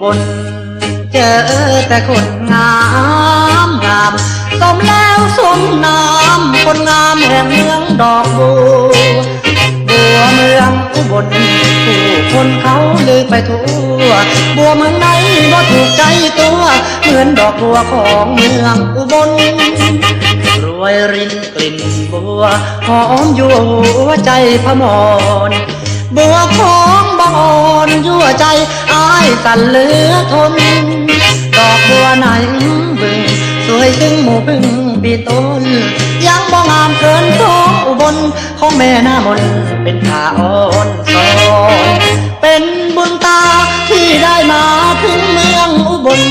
บน เจอแต่คนงามงามสมแล้วสมนามคนงามแห่งเมืองดอกบัวบัวเมืองอุบลผู้คนเขาลือไปทั่ว บัวเมืองไหนก็ถูกใจตัว เหมือนดอกบัวของเมืองอุบลรวยรินกลิ่นบัวหอมยั่หัวใจพมร บัวของบางอ่อนยั่วใจอายสั่นเหลือทน ดอกบัวไหนบึง สวยซึ่งหมู่พึ่งปีต้น ยังบ่งามเกินท้องอุบลของแม่หน้ามนต์เป็นขาอ่อนสอนเป็นบุญตาที่ได้มาถึงเมืองอุบล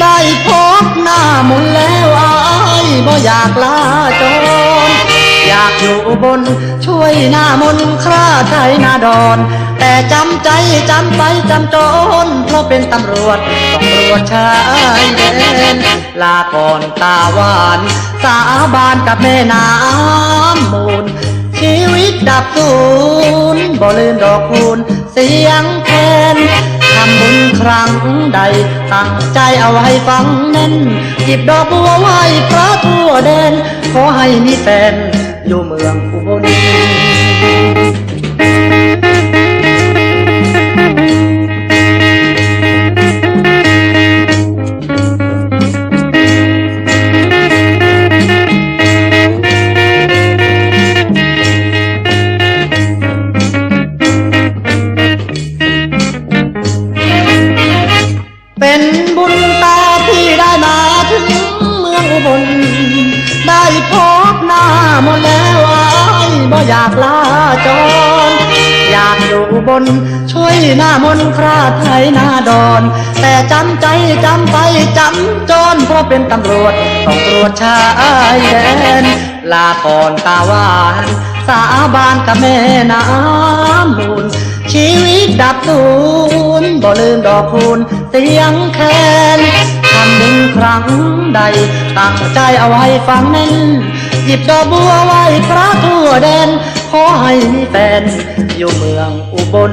ได้พบหน้ามนแล้วอายบ่อยากลาจอ บน ช่วยหน้ามนต์คราไทยนาดอน แต่จำใจจำไปจำจนเพราะเป็นตำรวจต้องรวจชายแดนลาก่อนตาหวาน สาบานกับแม่น้ำมูล ชีวิตดับสูญบ่ลืมดอกคูณเสียงแคนทำบุญครั้งใด ตั้งใจเอาไว้ฟังแน่นหยิบดอกบัวไหว้พระทั่วแดน ขอให้มีแฟน อยู่เมืองอุบลเป็นบุญตาที่ได้มาถึงเมืองอุบลได้พบหน้ามนต์แล้ว บ่อยากลาจร อยากอยู่บน ช่วยหน้ามนต์คราไทยหน้าดอน แต่จำใจจำไปจำจนเพราะเป็นตำรวจต้องตรวจชายแดนลาก่อนตาหวาน สาบานกับแม่น้ำมูลชีวิตดับสูญบ่ลืมดอกคูณเสียงแคนทำบุญครั้งใด ตั้งใจเอาไว้ฟังแน่น หยิบดอกบัวไว้พระทั่วแดน ขอให้มีแฟน อยู่เมืองอุบล